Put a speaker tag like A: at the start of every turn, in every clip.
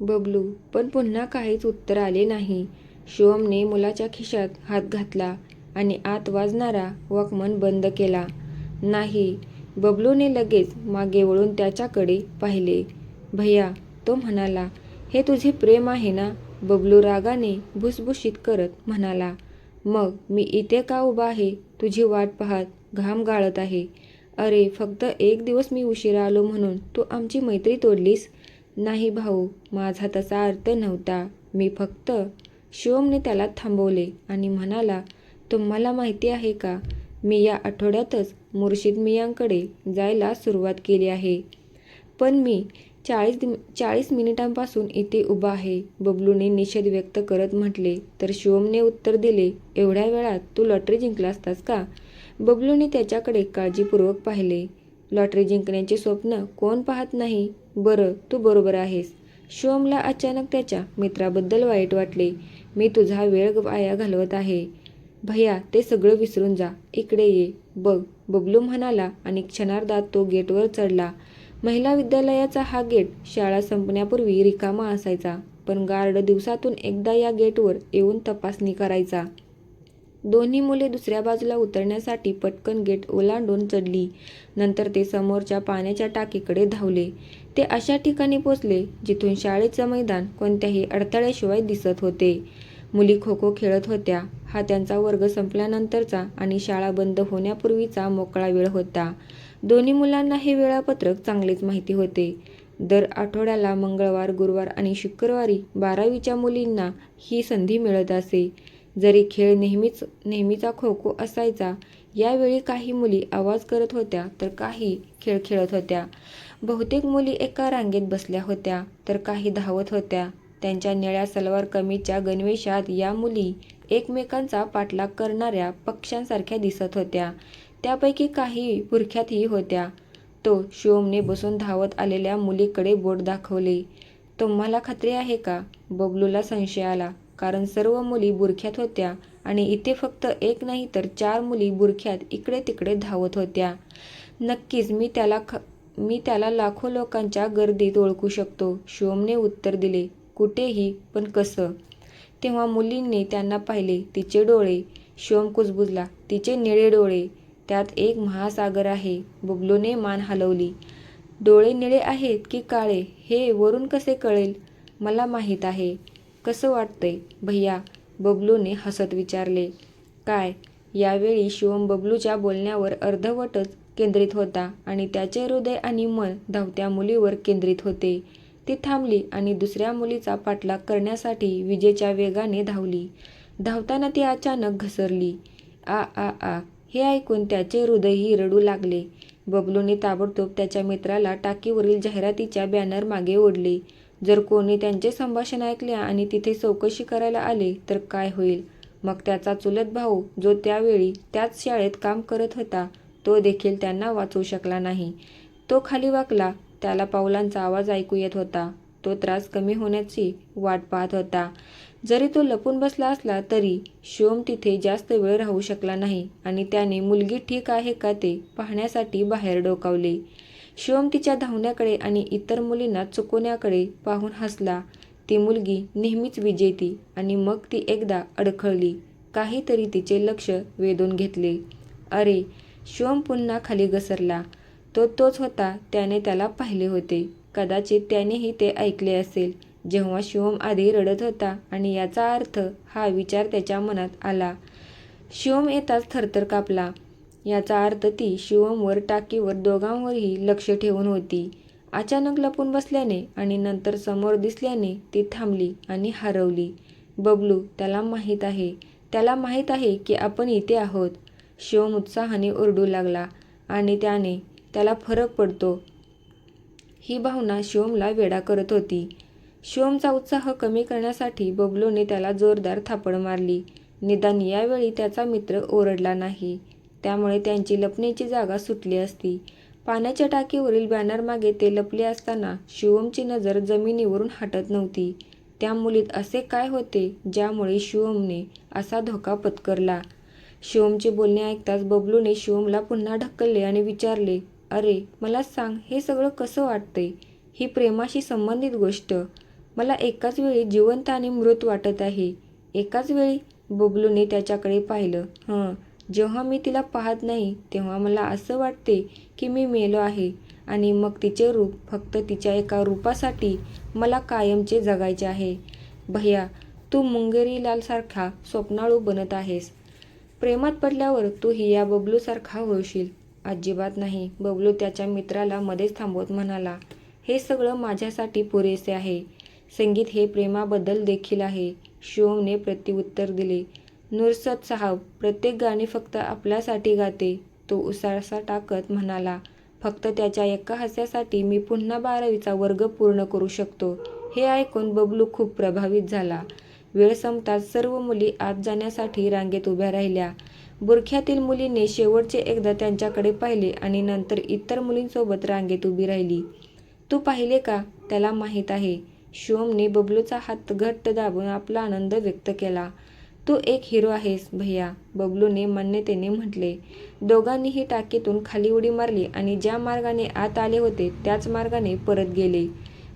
A: बबलू पण पुन्हा काहीच उत्तर आले नाही. शिवमने मुलाच्या खिशात हात घातला आणि आत वाजणारा वॉकमन बंद केला. नाही बबलूने लगेच मागे वळून त्याच्याकडे पाहिले. भैया तो म्हणाला हे तुझे प्रेम आहे ना? बबलू रागाने भुसभुशीत करत म्हणाला मग मी इथे का उभा आहे? तुझी वाट पाहत घाम गाळत आहे. अरे फक्त एक दिवस मी उशिरा आलो म्हणून तू आमची मैत्री तोडलीस. नाही भाऊ माझा तसा अर्थ नव्हता. मी फक्त शिवमने त्याला थांबवले आणि म्हणाला तुम्हाला माहिती आहे का मी या आठवड्यातच मुर्शिद मियांकडे जायला सुरुवात केली आहे. पण मी चाळीस दि चाळीस मिनिटांपासून इथे उभा आहे. बबलूने निषेध व्यक्त करत म्हटले तर शिवमने उत्तर दिले एवढ्या वेळात तू लॉटरी जिंकला असतास का? बबलूने त्याच्याकडे काळजीपूर्वक पाहिले. लॉटरी जिंकण्याचे स्वप्न कोण पाहत नाही? बरं तू बरोबर आहेस. शिवमला अचानक त्याच्या मित्राबद्दल वाईट वाटले. मी तुझा वेळ वाया घालवत आहे. भैया ते सगळं विसरून जा. इकडे ये. बघ बबलू म्हणाला आणि क्षणार्धात तो गेटवर चढला. महिला विद्यालयाचा हा गेट शाळा संपण्यापूर्वी रिकामा असायचा पण गार्ड दिवसातून एकदा या गेटवर येऊन तपासणी करायचा. दोन्ही मुले दुसऱ्या बाजूला उतरण्यासाठी पटकन गेट ओलांडून चढली. नंतर ते समोरच्या पाण्याच्या टाकीकडे धावले. ते अशा ठिकाणी पोचले जिथून शाळेचं मैदान कोणत्याही अडथळ्याशिवाय दिसत होते. मुली खो खो खेळत होत्या. हा त्यांचा वर्ग संपल्यानंतरचा आणि शाळा बंद होण्यापूर्वीचा मोकळा वेळ होता. दोन्ही मुलांना हे वेळापत्रक चांगलेच माहिती होते. दर आठवड्याला मंगळवार गुरुवार आणि शुक्रवारी बारावीच्या मुलींना ही संधी मिळत असे. जरी खेळ नेहमीच नेहमीचा खो खो असायचा यावेळी काही मुली आवाज करत होत्या तर काही खेळ खेळत होत्या. बहुतेक मुली एका रांगेत बसल्या होत्या तर काही धावत होत्या. त्यांच्या निळ्या सलवार कमीच्या गणवेशात या मुली एकमेकांचा पाठलाग करणाऱ्या पक्ष्यांसारख्या दिसत होत्या. त्यापैकी काही पुरख्यातही होत्या. तो शिवमने बसून धावत आलेल्या मुलीकडे बोट दाखवले. तुम्हाला खात्री आहे का? बबलूला संशय आला. कारण सर्व मुली बुरख्यात होत्या आणि इथे फक्त एक नाही तर चार मुली बुरख्यात इकडे तिकडे धावत होत्या. नक्कीच मी त्याला ख मी त्याला लाखो लोकांच्या गर्दीत ओळखू शकतो शिवमने उत्तर दिले. कुठेही पण कसं? तेव्हा मुलींनी त्यांना पाहिले तिचे डोळे. शिवम कुजबुजला तिचे निळे डोळे. त्यात एक महासागर आहे. बबलूने मान हलवली. डोळे निळे आहेत की काळे? हे वरून कसे कळेल? मला माहीत आहे. कसं वाटतंय? भैया बबलूने हसत विचारले. काय? यावेळी शिवम बबलूच्या बोलण्यावर अर्धवटच केंद्रित होता आणि त्याचे हृदय आणि मन धावत्या मुलीवर केंद्रित होते. ती थांबली आणि दुसऱ्या मुलीचा पाठलाग करण्यासाठी विजेच्या वेगाने धावली. धावताना ती अचानक घसरली. आ आ आ हे ऐकून त्याचे हृदयही रडू लागले. बबलूने ताबडतोब त्याच्या मित्राला टाकीवरील जाहिरातीच्या बॅनर मागे ओढले. जर कोणी त्यांचे संभाषण ऐकले आणि तिथे चौकशी करायला आले तर काय होईल? मग त्याचा चुलत भाऊ जो त्यावेळी त्याच शाळेत काम करत होता तो देखील त्यांना वाचवू शकला नाही. तो खाली वाकला त्याला पावलांचा आवाज ऐकू येत होता. तो त्रास कमी होण्याची वाट पाहत होता. जरी तो लपून बसला असला तरी शिवम तिथे जास्त वेळ राहू शकला नाही आणि त्याने मुलगी ठीक आहे का ते पाहण्यासाठी बाहेर डोकावले. शिवम तिच्या धावण्याकडे आणि इतर मुलींना चुकवण्याकडे पाहून हसला. ती मुलगी नेहमीच विजेती आणि मग ती एकदा अडखळली. काहीतरी तिचे लक्ष वेधून घेतले. अरे शिवम पुन्हा खाली घसरला. तो तोच होता त्याने त्याला पाहिले होते. कदाचित त्यानेही ते ऐकले असेल. जेव्हा शिवम आधी रडत होता आणि याचा अर्थ हा विचार त्याच्या मनात आला. शिवम येताच थरथर कापला. याचा अर्थ ती शिवमवर टाकीवर दोघांवरही लक्ष ठेवून होती. अचानक लपून बसल्याने आणि नंतर समोर दिसल्याने ती थांबली आणि हरवली. बबलू त्याला माहीत आहे. त्याला माहीत आहे की आपण इथे आहोत. शिवम उत्साहाने ओरडू लागला आणि त्याने त्याला फरक पडतो. ही भावना शिवमला वेडा करत होती. शिवमचा उत्साह कमी करण्यासाठी बबलूने त्याला जोरदार थापड मारली. निदान यावेळी त्याचा मित्र ओरडला नाही. त्यामुळे त्यांची लपण्याची जागा सुटली असती. पाण्याच्या टाकीवरील बॅनरमागे ते लपले असताना शिवमची नजर जमिनीवरून हटत नव्हती. त्या मुलीत असे काय होते ज्यामुळे शिवमने असा धोका पत्करला? शिवमचे बोलणे ऐकताच बबलूने शिवमला पुन्हा ढकलले आणि विचारले अरे मला सांग हे सगळं कसं वाटतंय? ही प्रेमाशी संबंधित गोष्ट. मला एकाच वेळी जिवंत आणि मृत वाटत आहे. एकाच वेळी? बबलूने त्याच्याकडे पाहिलं. हं जेव्हा मी तिला पाहत नाही तेव्हा मला असं वाटते की मी मेलो आहे आणि मग तिचे रूप फक्त तिच्या एका रूपासाठी मला कायमचे जगायचे आहे. भैया तू मुंगेरीलालसारखा स्वप्नाळू बनत आहेस. प्रेमात पडल्यावर तू हिया बबलूसारखा होशील. अजिबात नाही बबलू त्याच्या मित्राला मध्येच थांबवत म्हणाला. हे सगळं माझ्यासाठी पुरेसे आहे. संगीत हे प्रेमाबद्दल देखील आहे. शिवमने प्रत्युत्तर दिले. नुरसत साहब प्रत्येक गाणी फक्त आपल्यासाठी गाते तो उसाळसा टाकत म्हणाला फक्त त्याच्या एका हास्यासाठी मी पुन्हा बारावीचा वर्ग पूर्ण करू शकतो हे ऐकून बबलू खूप प्रभावित झाला. वेळ संपताच सर्व मुली आत जाण्यासाठी रांगेत उभ्या राहिल्या. बुरख्यातील मुलीने शेवटचे एकदा त्यांच्याकडे पाहिले आणि नंतर इतर मुलींसोबत रांगेत उभी राहिली. तू पाहिले का? त्याला माहीत आहे. शिवमने बबलूचा हात घट्ट दाबून आपला आनंद व्यक्त केला. तू एक हिरो आहेस भैया बबलूने मान्यतेने म्हटले. दोघांनीही टाकीतून खाली उडी मारली आणि ज्या मार्गाने आत आले होते त्याच मार्गाने परत गेले.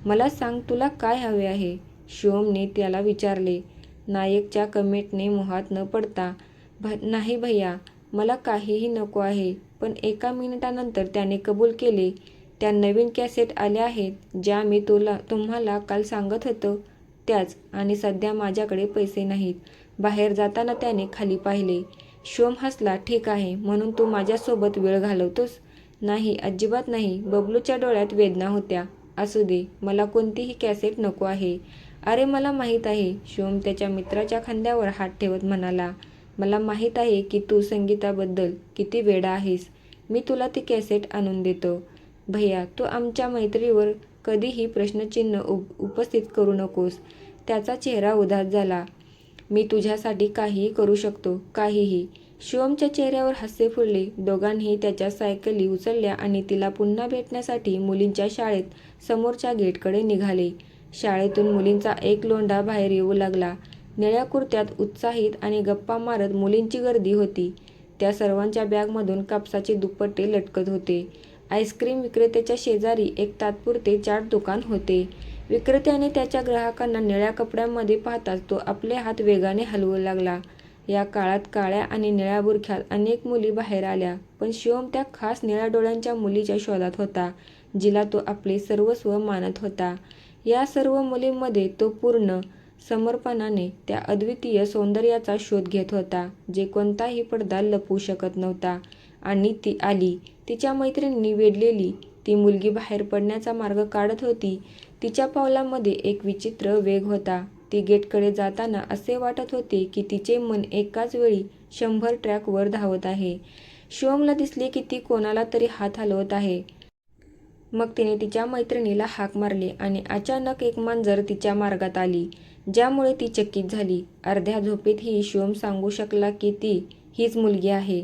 A: मला सांग तुला काय हवे आहे? शिवमने त्याला विचारले. नायकच्या कमेंटने मोहात न पडता भ नाही भैया मला काहीही नको आहे पण एका मिनिटानंतर त्याने कबूल केले. त्या नवीन कॅसेट आल्या आहेत ज्या मी तुला तुम्हाला काल सांगत होतो. त्याच आणि सध्या माझ्याकडे पैसे नाहीत. बाहेर जाताना त्याने खाली पाहिले. शोम हसला ठीक आहे म्हणून तू माझ्यासोबत वेळ घालवतोस? नाही अजिबात नाही. बबलूच्या डोळ्यात वेदना होत्या. असू दे मला कोणतीही कॅसेट नको आहे. अरे मला माहीत आहे. शिवम त्याच्या मित्राच्या खांद्यावर हात ठेवत म्हणाला. मला माहीत आहे की तू संगीताबद्दल किती वेडा आहेस. मी तुला ती कॅसेट आणून देतो. भैया तू आमच्या मैत्रीवर कधीही प्रश्नचिन्ह उप उपस्थित करू नकोस. त्याचा चेहरा उदास झाला. मी तुझ्यासाठी काहीही करू शकतो काहीही. शिवमच्या चेहऱ्यावर हास्य फुलले. दोघांनीही त्याच्या सायकली उचलल्या आणि तिला पुन्हा भेटण्यासाठी मुलींच्या शाळेत समोरच्या गेटकडे निघाले. शाळेतून मुलींचा एक लोंढा बाहेर येऊ लागला. निळ्या कुर्त्यात उत्साहित आणि गप्पा मारत मुलींची गर्दी होती. त्या सर्वांच्या बॅगमधून कापसाचे दुपट्टे लटकत होते. आईस्क्रीम विक्रेत्याच्या शेजारी एक तात्पुरते चाट दुकान होते. विक्रेत्याने त्याच्या ग्राहकांना निळ्या कपड्यांमध्ये पाहताच तो आपले हात वेगाने हलवू लागला. या काळात काळ्या आणि निळ्या बुरख्यात अनेक मुली बाहेर आल्या पण शिवम त्या खास निळ्या डोळ्यांच्या मुलीच्या शोधात होता जिला तो आपले सर्वस्व मानत होता. या सर्व मुलींमध्ये तो पूर्ण समर्पणाने त्या अद्वितीय सौंदर्याचा शोध घेत होता जे कोणताही पडदा लपवू शकत नव्हता. आणि ती आली तिच्या मैत्रिणींनी वेढलेली ती मुलगी बाहेर पडण्याचा मार्ग काढत होती. तिच्या पावलामध्ये एक विचित्र वेग होता. ती गेटकडे जाताना असे वाटत होते की तिचे मन एकाच वेळी शंभर ट्रॅकवर धावत आहे. शिवमला दिसले की ती कोणाला तरी हात हलवत आहे. मग तिने तिच्या मैत्रिणीला हाक मारली आणि अचानक एक मांजर तिच्या मार्गात आली ज्यामुळे ती चकित झाली. अर्ध्या झोपेतही शिवम सांगू शकला की ती हीच मुलगी आहे.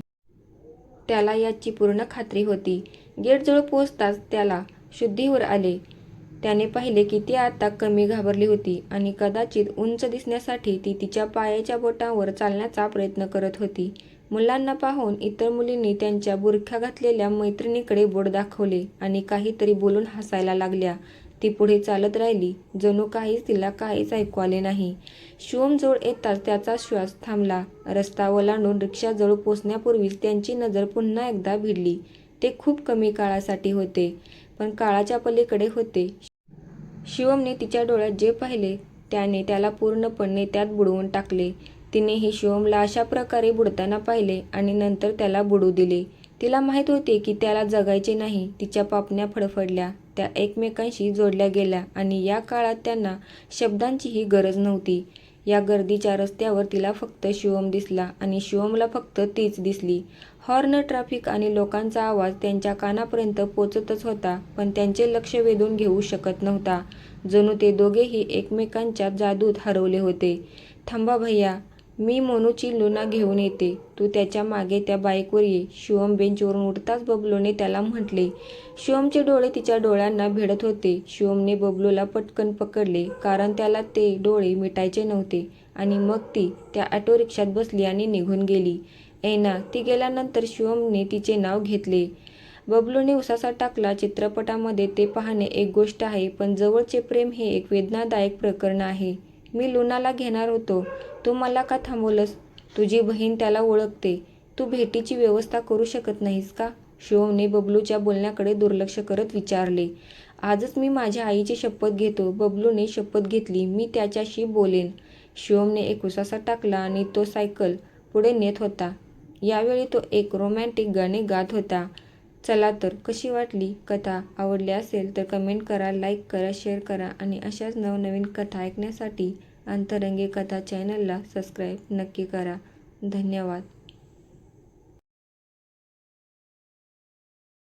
A: त्याला याची पूर्ण खात्री होती. गेटजवळ पोचताच त्याला शुद्धीवर आले. त्याने पाहिले की ती आता कमी घाबरली होती आणि कदाचित उंच दिसण्यासाठी ती तिच्या पायाच्या बोटांवर चालण्याचा प्रयत्न करत होती. मुलांना पाहून इतर मुलींनी त्यांच्या बुरख्या घातलेल्या मैत्रिणीकडे बोट दाखवले आणि काहीतरी बोलून हसायला लागल्या. ती पुढे चालत राहिली. जणू काहीच तिला काहीच ऐकू आले नाही. शिवमजवळ येताच त्याचा श्वास थांबला. रस्ता ओलांडून रिक्षाजवळ पोचण्यापूर्वीच त्यांची नजर पुन्हा एकदा भिडली. ते खूप कमी काळासाठी होते पण काळाच्या पलीकडे होते. शिवमने तिच्या डोळ्यात जे पाहिले त्याने त्याला पूर्णपणे त्यात बुडवून टाकले. तिनेही शिवमला अशा प्रकारे बुडताना पाहिले आणि नंतर त्याला बुडू दिले. तिला माहीत होते की त्याला जगायचे नाही. तिच्या पापण्या फडफडल्या. त्या एकमेकांशी जोडल्या गेल्या आणि या काळात त्यांना शब्दांचीही गरज नव्हती. या गर्दीच्या रस्त्यावर तिला फक्त शिवम दिसला आणि शिवमला फक्त तीच दिसली. हॉर्न ट्रॅफिक आणि लोकांचा आवाज त्यांच्या कानापर्यंत पोचतच होता पण त्यांचे लक्ष वेधून घेऊ शकत नव्हता. जणू ते दोघेही एकमेकांच्या जादूत हरवले होते. थांबा भैया मी मोनूची लुना घेऊन येते. तू त्याच्यामागे त्या बाईकवर ये. शिवम बेंचवरून उठताच बबलूने त्याला म्हटले. शिवमचे डोळे तिच्या डोळ्यांना भिडत होते. शिवमने बबलूला पटकन पकडले कारण त्याला ते डोळे मिटायचे नव्हते. आणि मग ती त्या ऑटो रिक्षात बसली आणि निघून गेली. ऐना ती गेल्यानंतर शिवमने तिचे नाव घेतले. बबलूने उसासा टाकला. चित्रपटामध्ये ते पाहणे एक गोष्ट आहे पण जवळचे प्रेम हे एक वेदनादायक प्रकरण आहे. मी लुनाला घेणार होतो. तू मला का थांबवलंस? तुझी बहीण त्याला ओळखते. तू भेटीची व्यवस्था करू शकत नाहीस का? शिवमने बबलूच्या बोलण्याकडे दुर्लक्ष करत विचारले. आजच मी माझ्या आईची शपथ घेतो. बबलूने शपथ घेतली. मी त्याच्याशी बोलेन. शिवमने एक उसासा टाकला आणि तो सायकल पुढे नेत होता. यावेळी तो एक रोमॅन्टिक गाणे गात होता. चला तर कशी वाटली? कथा आवडली असेल तर कमेंट करा लाईक करा शेअर करा आणि अशाच नवनवीन कथा ऐकण्यासाठी अंतरंगी कथा चॅनलला सबस्क्राईब नक्की करा. धन्यवाद.